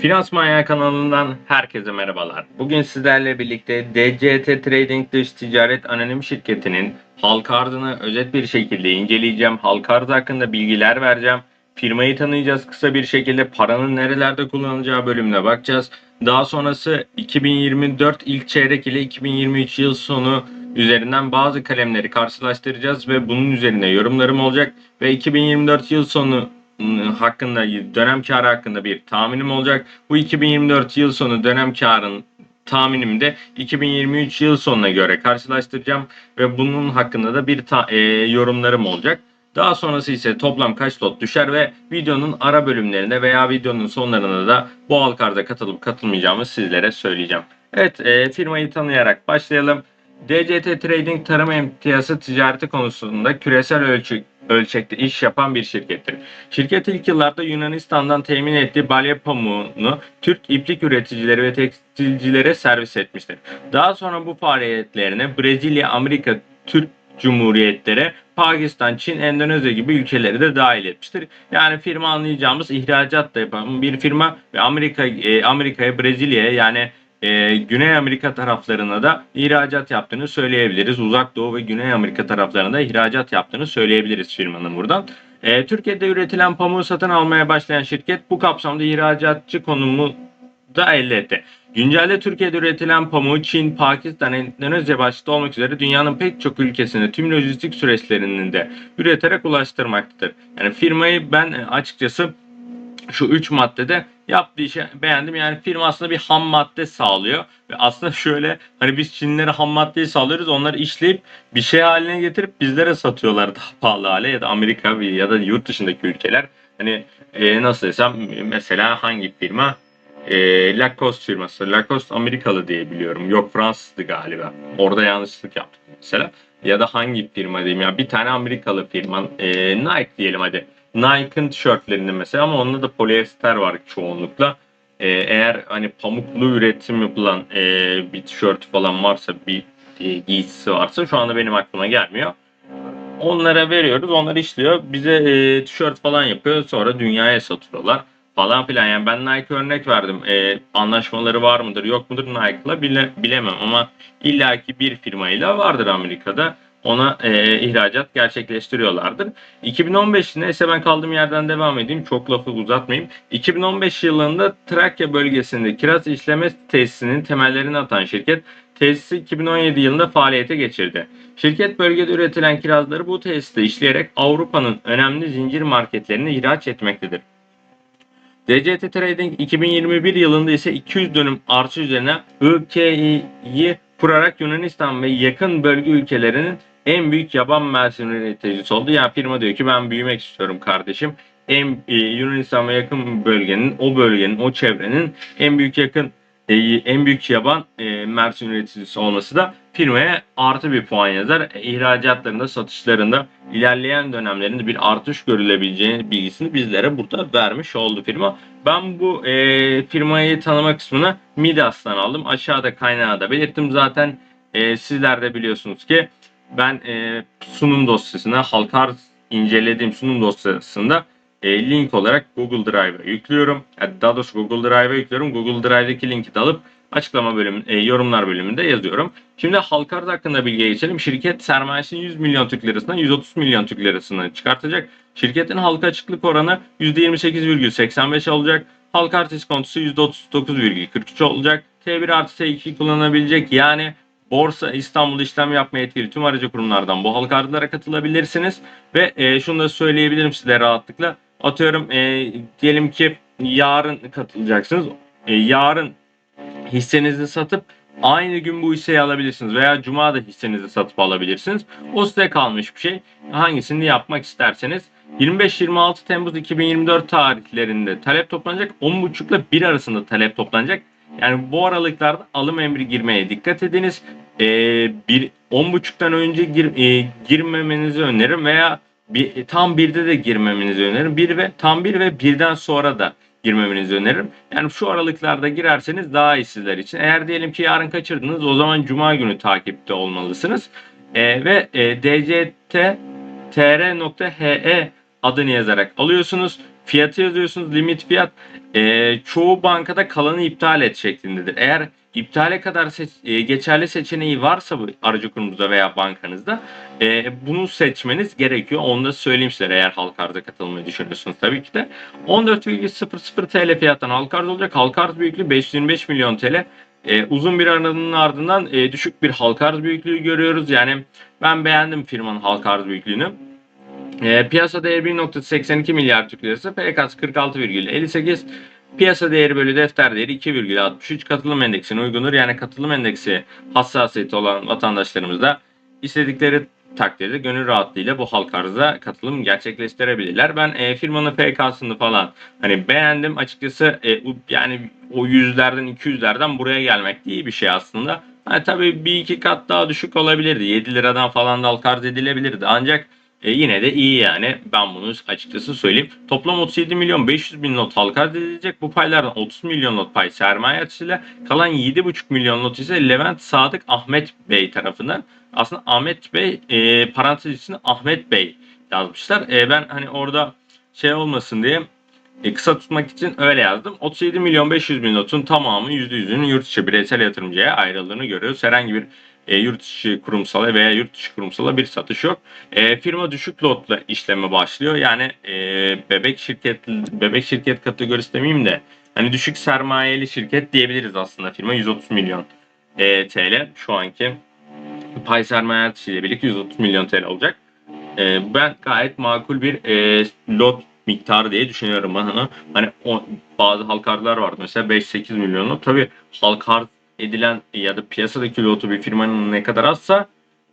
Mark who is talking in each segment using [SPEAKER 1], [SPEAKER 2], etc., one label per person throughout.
[SPEAKER 1] Finans Manyağı kanalından herkese merhabalar. Bugün sizlerle birlikte DCT Trading Dış Ticaret Anonim Şirketi'nin halka arzını özet bir şekilde inceleyeceğim. Halka arz hakkında bilgiler vereceğim. Firmayı tanıyacağız kısa bir şekilde. Paranın nerelerde kullanılacağı bölümüne bakacağız. Daha sonrası 2024 ilk çeyrek ile 2023 yıl sonu üzerinden bazı kalemleri karşılaştıracağız ve bunun üzerine yorumlarım olacak ve 2024 yıl sonu hakkında dönem karı hakkında bir tahminim olacak. Bu 2024 yıl sonu dönem karın tahminimi de 2023 yıl sonuna göre karşılaştıracağım ve bunun hakkında da bir ta- e, yorumlarım olacak. Daha sonrası ise toplam kaç lot düşer ve videonun ara bölümlerinde veya videonun sonlarında da bu halkarda katılıp katılmayacağımı sizlere söyleyeceğim. Evet e, firmayı tanıyarak başlayalım. DCT Trading tarım emtiyası ticareti konusunda küresel ölçü, ölçekte iş yapan bir şirkettir. Şirket ilk yıllarda Yunanistan'dan temin ettiği balya pamuğunu Türk iplik üreticileri ve tekstilcilere servis etmiştir. Daha sonra bu faaliyetlerine Brezilya, Amerika, Türk Cumhuriyetlere, Pakistan, Çin, Endonezya gibi ülkeleri de dahil etmiştir. Yani firma anlayacağımız ihracat da yapan bir firma ve Amerika e, Amerika'ya, Brezilya'ya yani e, Güney Amerika taraflarına da ihracat yaptığını söyleyebiliriz. Uzak Doğu ve Güney Amerika taraflarına da ihracat yaptığını söyleyebiliriz firmanın buradan. E, Türkiye'de üretilen pamuğu satın almaya başlayan şirket bu kapsamda ihracatçı konumu da elde etti. Güncelde Türkiye'de üretilen pamuğu Çin, Pakistan, Endonezya başta olmak üzere dünyanın pek çok ülkesine tüm lojistik süreçlerinin de üreterek ulaştırmaktadır. Yani firmayı ben açıkçası şu üç maddede yaptığı işi beğendim. Yani firma aslında bir ham madde sağlıyor. Ve aslında şöyle hani biz Çinlere ham maddeyi sağlıyoruz. Onları işleyip bir şey haline getirip bizlere satıyorlar daha pahalı hale ya da Amerika ya da yurt dışındaki ülkeler. Hani e, nasıl desem mesela hangi firma? E, Lacoste firması. Lacoste Amerikalı diye biliyorum. Yok Fransızdı galiba. Orada yanlışlık yaptık mesela. Ya da hangi firma diyeyim ya bir tane Amerikalı firma e, Nike diyelim hadi. Nike'ın tişörtlerinde mesela ama onda da polyester var çoğunlukla. Ee, eğer hani pamuklu üretim yapılan e, bir tişört falan varsa bir e, giysisi varsa şu anda benim aklıma gelmiyor. Onlara veriyoruz. Onlar işliyor. Bize e, tişört falan yapıyor. Sonra dünyaya satıyorlar falan filan. Yani ben Nike örnek verdim. E, anlaşmaları var mıdır yok mudur Nike'la bile, bilemem ama illaki bir firmayla vardır Amerika'da ona e, ihracat gerçekleştiriyorlardır. 2015 neyse ben kaldığım yerden devam edeyim. Çok lafı uzatmayayım. 2015 yılında Trakya bölgesinde kiraz işleme tesisinin temellerini atan şirket tesisi 2017 yılında faaliyete geçirdi. Şirket bölgede üretilen kirazları bu tesiste işleyerek Avrupa'nın önemli zincir marketlerine ihraç etmektedir. DCT Trading 2021 yılında ise 200 dönüm arsa üzerine IKİ'yi kurarak Yunanistan ve yakın bölge ülkelerinin en büyük yaban mersini üreticisi oldu. Yani firma diyor ki ben büyümek istiyorum kardeşim. En e, Yunanistan ve yakın bölgenin, o bölgenin, o çevrenin en büyük yakın e, en büyük yaban e, mersin üreticisi olması da firmaya artı bir puan yazar. E, ihracatlarında, satışlarında ilerleyen dönemlerinde bir artış görülebileceğini bilgisini bizlere burada vermiş oldu firma. Ben bu e, firmayı tanıma kısmını Midas'tan aldım. Aşağıda kaynağı da belirttim. Zaten e, sizler de biliyorsunuz ki ben e, sunum dosyasına halka arz incelediğim sunum dosyasında e, link olarak Google Drive'a yüklüyorum. Yani daha doğrusu Google Drive'a yüklüyorum. Google Drive'daki linki de alıp açıklama bölümü, e, yorumlar bölümünde yazıyorum. Şimdi halka arz hakkında bilgiye geçelim. Şirket sermayesini 100 milyon Türk lirasından 130 milyon Türk lirasına çıkartacak. Şirketin halka açıklık oranı %28,85 olacak. Halka arz iskontosu %39,43 olacak. T1 artı T2 kullanabilecek. Yani Borsa İstanbul işlem yapma yetkili tüm aracı kurumlardan bu halka arzlara katılabilirsiniz. Ve e, şunu da söyleyebilirim size rahatlıkla. Atıyorum e, diyelim ki yarın katılacaksınız. E, yarın hissenizi satıp aynı gün bu hisseyi alabilirsiniz veya cuma da hissenizi satıp alabilirsiniz. O size kalmış bir şey. Hangisini yapmak isterseniz 25-26 Temmuz 2024 tarihlerinde talep toplanacak. 10.30 ile 1 arasında talep toplanacak. Yani bu aralıklarda alım emri girmeye dikkat ediniz. Ee, bir 10.30'dan önce gir, e, girmemenizi öneririm veya bir, tam birde de girmemenizi öneririm. Bir ve tam bir ve birden sonra da girmemenizi öneririm. Yani şu aralıklarda girerseniz daha iyi sizler için. Eğer diyelim ki yarın kaçırdınız o zaman cuma günü takipte olmalısınız. Ee, ve e, dct tr.he adını yazarak alıyorsunuz. Fiyatı yazıyorsunuz. Limit fiyat e, çoğu bankada kalanı iptal et şeklindedir. Eğer iptale kadar seç- e, geçerli seçeneği varsa bu aracı kurumunuzda veya bankanızda e, bunu seçmeniz gerekiyor. Onu da söyleyeyim size eğer halka arza katılmayı düşünüyorsunuz tabii ki de. 14,00 TL fiyattan halka arz olacak. Halka arz büyüklüğü 525 milyon TL. E, uzun bir aranın ardından e, düşük bir halka arz büyüklüğü görüyoruz. Yani ben beğendim firmanın halka arz büyüklüğünü. E, piyasa değeri 1.82 milyar Türk lirası. PKS 46,58. Piyasa değeri bölü defter değeri 2,63. Katılım endeksine uygundur. Yani katılım endeksi hassasiyeti olan vatandaşlarımız da istedikleri takdirde gönül rahatlığıyla bu halka arıza katılım gerçekleştirebilirler. Ben e, firmanın FK'sını falan hani beğendim açıkçası e, yani o yüzlerden 200'lerden buraya gelmek iyi bir şey aslında. Hani tabii bir iki kat daha düşük olabilirdi. 7 liradan falan da halka arz edilebilirdi. Ancak e, yine de iyi yani. Ben bunu açıkçası söyleyeyim. Toplam 37 milyon 500 bin lot halka edilecek. Bu paylardan 30 milyon lot pay sermaye açısıyla kalan 7,5 milyon lot ise Levent Sadık Ahmet Bey tarafından. Aslında Ahmet Bey e, parantez içinde Ahmet Bey yazmışlar. E, ben hani orada şey olmasın diye e, kısa tutmak için öyle yazdım. 37 milyon 500 bin lotun tamamı %100'ünün yurt içi bireysel yatırımcıya ayrıldığını görüyoruz. Herhangi bir e, yurt içi kurumsala veya yurt dışı kurumsala bir satış yok. E, firma düşük lotla işleme başlıyor. Yani e, bebek şirket bebek şirket kategorisi demeyeyim de hani düşük sermayeli şirket diyebiliriz aslında firma 130 milyon e, TL şu anki pay sermaye artışıyla birlikte 130 milyon TL olacak. E, ben gayet makul bir e, lot miktarı diye düşünüyorum bana. Hani o, bazı halka arzlar vardı mesela 5-8 milyon lot. Tabii halka arz edilen ya da piyasadaki lotu bir firmanın ne kadar azsa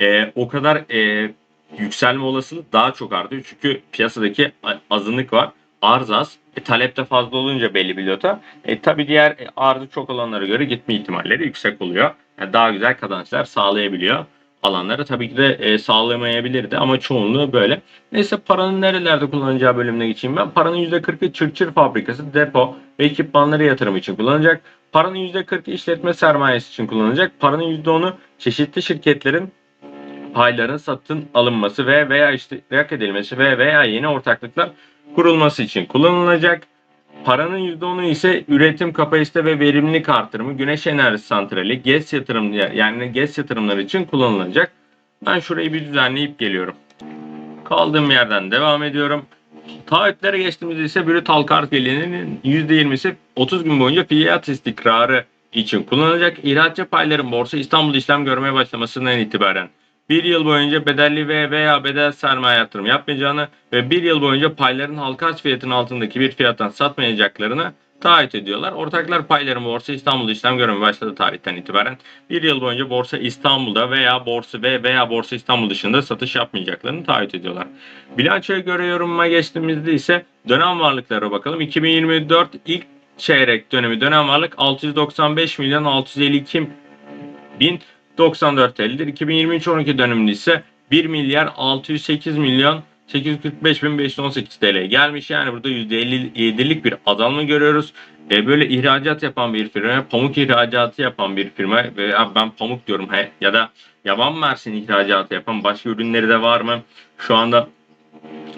[SPEAKER 1] e, o kadar e, yükselme olasılığı daha çok artıyor. Çünkü piyasadaki azınlık var. Arz az. E, talep de fazla olunca belli bir lota. E, tabii diğer e, arzı çok olanlara göre gitme ihtimalleri yüksek oluyor. Yani daha güzel kazançlar sağlayabiliyor alanları. Tabii ki de e, sağlamayabilirdi ama çoğunluğu böyle. Neyse paranın nerelerde kullanacağı bölümüne geçeyim ben. Paranın %40'ı çırçır fabrikası, depo ve ekipmanları yatırım için kullanacak. Paranın %40'ı işletme sermayesi için kullanılacak. Paranın %10'u çeşitli şirketlerin payların satın alınması ve veya iştirak edilmesi ve veya yeni ortaklıklar kurulması için kullanılacak. Paranın %10'u ise üretim kapasite ve verimlilik artırımı, güneş enerjisi santrali, GES yatırım yani GES yatırımları için kullanılacak. Ben şurayı bir düzenleyip geliyorum. Kaldığım yerden devam ediyorum. Taahhütlere geçtiğimizde ise brüt halka arz gelirinin %20'si 30 gün boyunca fiyat istikrarı için kullanılacak. İhracatçı payların borsa İstanbul'da işlem görmeye başlamasından itibaren bir yıl boyunca bedelli ve veya bedel sermaye yatırım yapmayacağını ve bir yıl boyunca payların halka arz fiyatının altındaki bir fiyattan satmayacaklarını taahhüt ediyorlar. Ortaklar payların borsa İstanbul'da işlem görmeye başladığı tarihten itibaren bir yıl boyunca borsa İstanbul'da veya borsa ve veya borsa İstanbul dışında satış yapmayacaklarını taahhüt ediyorlar. Bilançoya göre yorumuma geçtiğimizde ise dönem varlıklara bakalım. 2024 ilk çeyrek dönemi dönem varlık 695 milyon 652 bin 94 TL'dir. 2023 12 döneminde ise 1 milyar 608 milyon 845 bin 518 TL gelmiş. Yani burada %57'lik bir azalma görüyoruz. E, böyle ihracat yapan bir firma, pamuk ihracatı yapan bir firma ve abi ben pamuk diyorum he, ya da yaban mersin ihracatı yapan başka ürünleri de var mı? Şu anda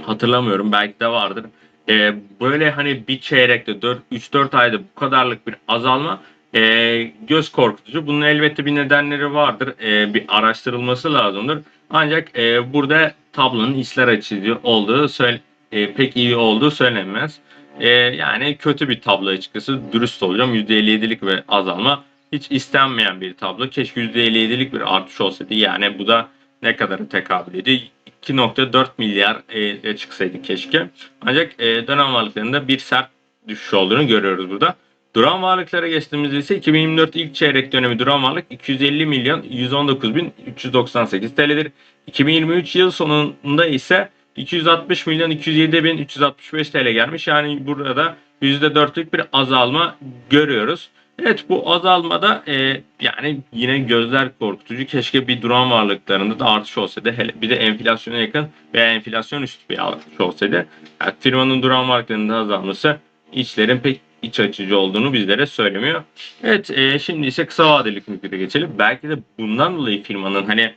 [SPEAKER 1] hatırlamıyorum. Belki de vardır. E, böyle hani bir çeyrekte 3-4 ayda bu kadarlık bir azalma e, göz korkutucu. Bunun elbette bir nedenleri vardır. E, bir araştırılması lazımdır. Ancak e, burada tablonun işler açıcı olduğu söyle, e, pek iyi olduğu söylenmez. E, yani kötü bir tablo açıkçası. Dürüst olacağım. %57'lik ve azalma hiç istenmeyen bir tablo. Keşke %57'lik bir artış olsaydı. Yani bu da ne kadar tekabül ediyor? 2.4 milyar e, çıksaydı keşke. Ancak e, dönem varlıklarında bir sert düşüş olduğunu görüyoruz burada. Duran varlıklara geçtiğimizde ise 2024 ilk çeyrek dönemi duran varlık 250 milyon 119 bin 398 TL'dir. 2023 yıl sonunda ise 260 milyon 207 bin 365 TL gelmiş. Yani burada %4'lük bir azalma görüyoruz. Evet bu azalmada e, yani yine gözler korkutucu. Keşke bir duran varlıklarında da artış olsaydı. Hele bir de enflasyona yakın veya enflasyon üstü bir artış olsaydı. Yani firmanın duran varlıklarında azalması içlerin pek iç açıcı olduğunu bizlere söylemiyor. Evet e, şimdi ise kısa vadeli kliklere geçelim. Belki de bundan dolayı firmanın hani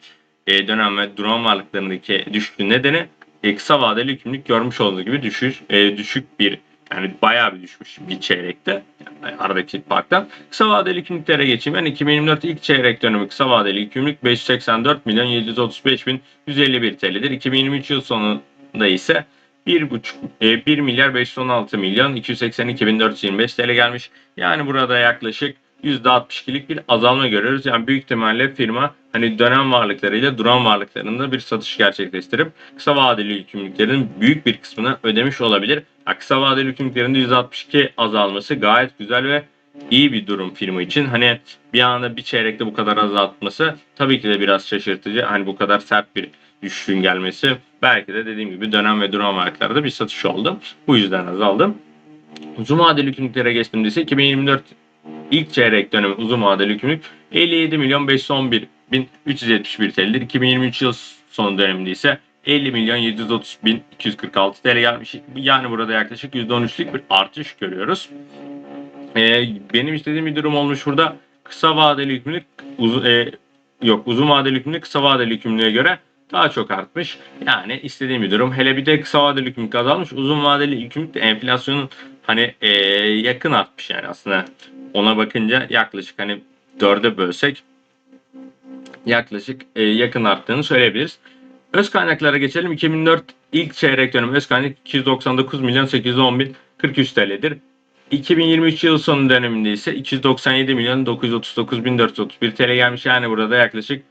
[SPEAKER 1] e, dönem ve duran varlıklarındaki düşüşün nedeni e, kısa vadeli yükümlülük görmüş olduğunuz gibi düşüş, e, düşük bir yani bayağı bir düşmüş bir çeyrekte yani aradaki farktan. Kısa vadeli yükümlülüklere geçeyim. Ben 2024 ilk çeyrek dönemi kısa vadeli yükümlülük 584 milyon 735 bin 151 TL'dir. 2023 yıl sonunda ise 1,5 e, 1 milyar 516 milyon 282 bin 425 TL gelmiş. Yani burada yaklaşık %62'lik bir azalma görüyoruz. Yani büyük ihtimalle firma hani dönem varlıklarıyla duran varlıklarında bir satış gerçekleştirip kısa vadeli yükümlülüklerin büyük bir kısmını ödemiş olabilir. Ya kısa vadeli yükümlülüklerin de %62 azalması gayet güzel ve iyi bir durum firma için. Hani bir anda bir çeyrekte bu kadar azaltması tabii ki de biraz şaşırtıcı. Hani bu kadar sert bir düşüşün gelmesi belki de dediğim gibi dönem ve duran varlıklarda bir satış oldu. Bu yüzden azaldı. Uzun vadeli yükümlülüklere geçtiğimde ise 2024 ilk çeyrek dönemi uzun vadeli yükümlülük 57 milyon 511 bin 371 TL'dir. 2023 yıl sonu döneminde ise 50 milyon 730 bin 246 TL gelmiş. Yani burada yaklaşık %13'lük bir artış görüyoruz. Ee, benim istediğim bir durum olmuş burada. Kısa vadeli yükümlülük uzun, e, yok uzun vadeli yükümlülük kısa vadeli yükümlülüğe göre daha çok artmış. Yani istediğim bir durum. Hele bir de kısa vadeli yükümlülük azalmış. Uzun vadeli yükümlülük de enflasyonun hani e, yakın artmış yani aslında. Ona bakınca yaklaşık hani dörde bölsek yaklaşık e, yakın arttığını söyleyebiliriz. Öz kaynaklara geçelim. 2004 ilk çeyrek dönemi öz kaynak 299 milyon 810 bin 43 TL'dir. 2023 yıl sonu döneminde ise 297 milyon 939 bin 431 TL gelmiş. Yani burada yaklaşık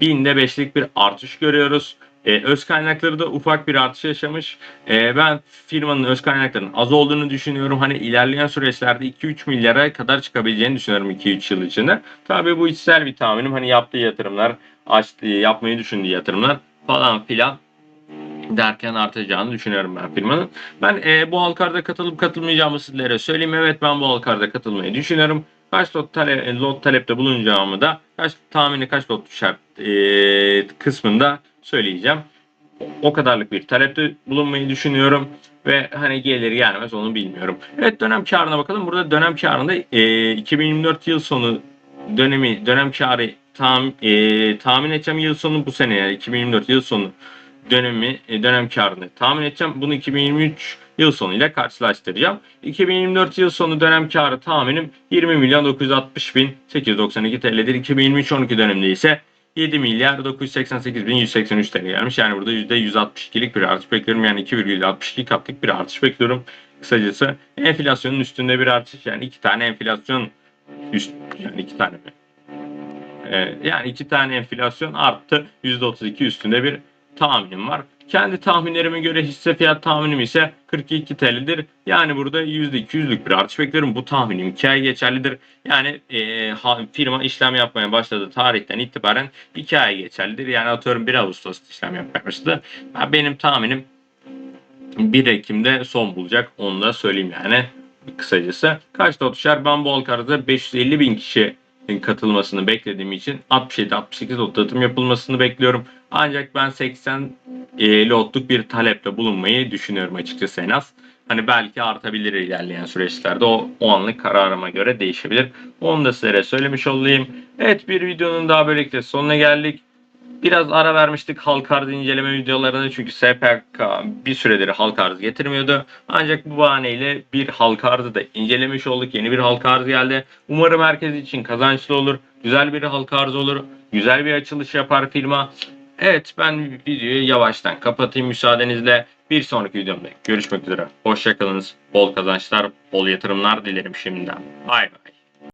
[SPEAKER 1] binde beşlik bir artış görüyoruz. Ee, öz kaynakları da ufak bir artış yaşamış. Ee, ben firmanın öz kaynaklarının az olduğunu düşünüyorum. Hani ilerleyen süreçlerde 2-3 milyara kadar çıkabileceğini düşünüyorum 2-3 yıl içinde. Tabii bu içsel bir tahminim. Hani yaptığı yatırımlar, açtığı, yapmayı düşündüğü yatırımlar falan filan derken artacağını düşünüyorum ben firmanın. Ben e, bu halkarda katılıp katılmayacağımı sizlere söyleyeyim. Evet ben bu halkarda katılmayı düşünüyorum. Kaç lot, tale, lot talepte bulunacağımı da kaç tahmini kaç lot düşer e, kısmında söyleyeceğim. O kadarlık bir talepte bulunmayı düşünüyorum ve hani gelir gelmez onu bilmiyorum. Evet dönem karına bakalım. Burada dönem karında e, 2024 yıl sonu dönemi dönem karı tam, e, tahmin edeceğim yıl sonu bu sene yani 2024 yıl sonu dönemi e, dönem karını tahmin edeceğim. Bunu 2023 yıl sonuyla karşılaştıracağım. 2024 yıl sonu dönem karı tahminim 20 milyon 960 bin 892 TL'dir. 2023 12 döneminde ise 7 milyar 988 bin 183 TL gelmiş. Yani burada %162'lik bir artış bekliyorum. Yani 2,62 katlık bir artış bekliyorum. Kısacası enflasyonun üstünde bir artış. Yani iki tane enflasyon üst yani iki tane mi? Ee, yani iki tane enflasyon arttı. %32 üstünde bir tahminim var. Kendi tahminlerime göre hisse fiyat tahminim ise 42 TL'dir. Yani burada %200'lük bir artış bekliyorum. Bu tahminim 2 ay geçerlidir. Yani e, ha, firma işlem yapmaya başladığı tarihten itibaren 2 ay geçerlidir. Yani atıyorum 1 Ağustos'ta işlem yapmaya başladı. Ben- Benim tahminim 1 Ekim'de son bulacak. Onu da söyleyeyim yani kısacası. Kaç lot düşer? Ben bu halkarda 550 bin kişi katılmasını beklediğim için 67-68 lot yapılmasını bekliyorum. Ancak ben 80 e, lotluk bir talepte bulunmayı düşünüyorum açıkçası en az. Hani belki artabilir ilerleyen süreçlerde. O, o anlık kararıma göre değişebilir. Onu da sizlere söylemiş olayım. Evet bir videonun daha böylelikle sonuna geldik. Biraz ara vermiştik halk arz inceleme videolarını çünkü SPK bir süredir halk arz getirmiyordu. Ancak bu bahaneyle bir halk arzı da incelemiş olduk. Yeni bir halk arz geldi. Umarım herkes için kazançlı olur. Güzel bir halk arzı olur. Güzel bir açılış yapar firma. Evet ben videoyu yavaştan kapatayım müsaadenizle. Bir sonraki videomda görüşmek üzere. Hoşçakalınız. Bol kazançlar, bol yatırımlar dilerim şimdiden. Bay bay.